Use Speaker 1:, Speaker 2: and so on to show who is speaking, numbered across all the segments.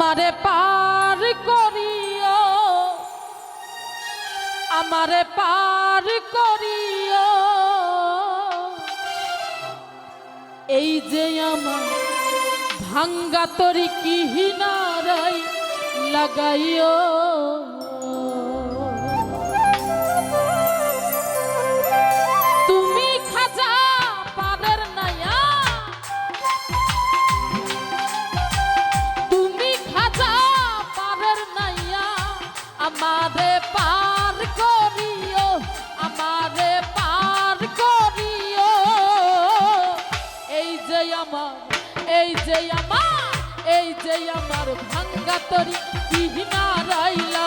Speaker 1: আমারে পার করিও। আমারে পার করিও। এই যে আমার ভাঙ্গা তরি কি হিনারাই লাগাইও। আমারে পার করিও, আমারে পার করিও। এই যে আমার, এই এই যে আমার ভাঙ্গা তরি কিহিনা রাইলা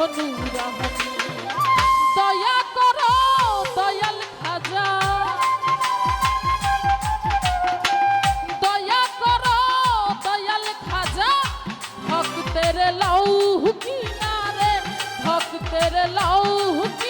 Speaker 1: রহনি রহনি দয়া করো, দয়াল খাজা। দয়া করো, দয়াল খাজা, ভক্তের লাউ হুকিয়ারে, ভক্তের লাউ হুকি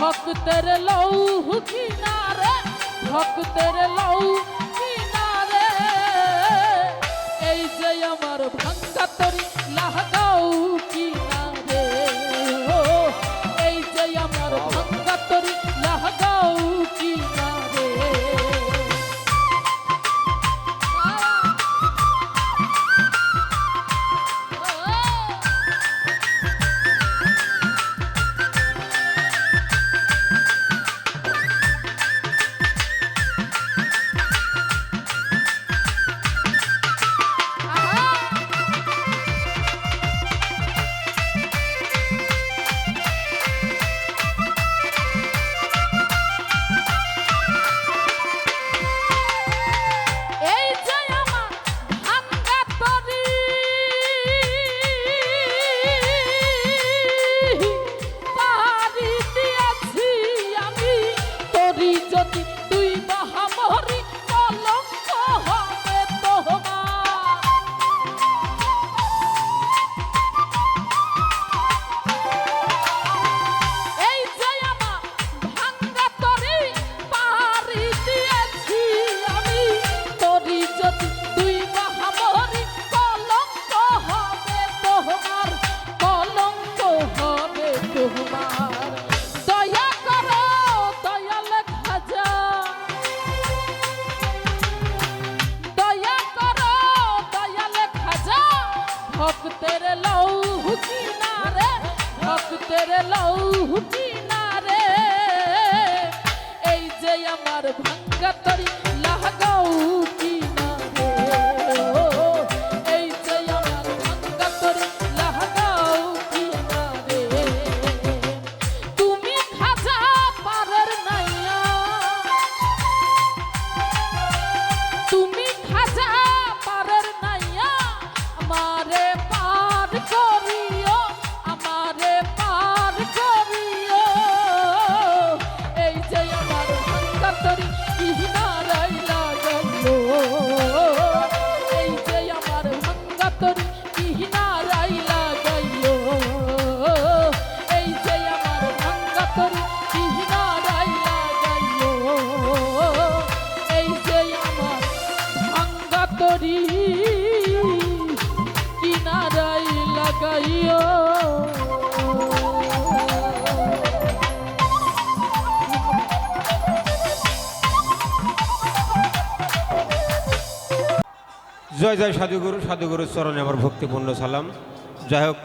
Speaker 1: ভক্তের লৌ কিনারে ভক্তের লৌ কিনারে। এই যে আমার ভাঙ্গা তরি লাহগাও
Speaker 2: জয় জয় সাধুগুরু সাধুগুরুর চরণে আমার ভক্তিপূর্ণ সালাম। যাই হোক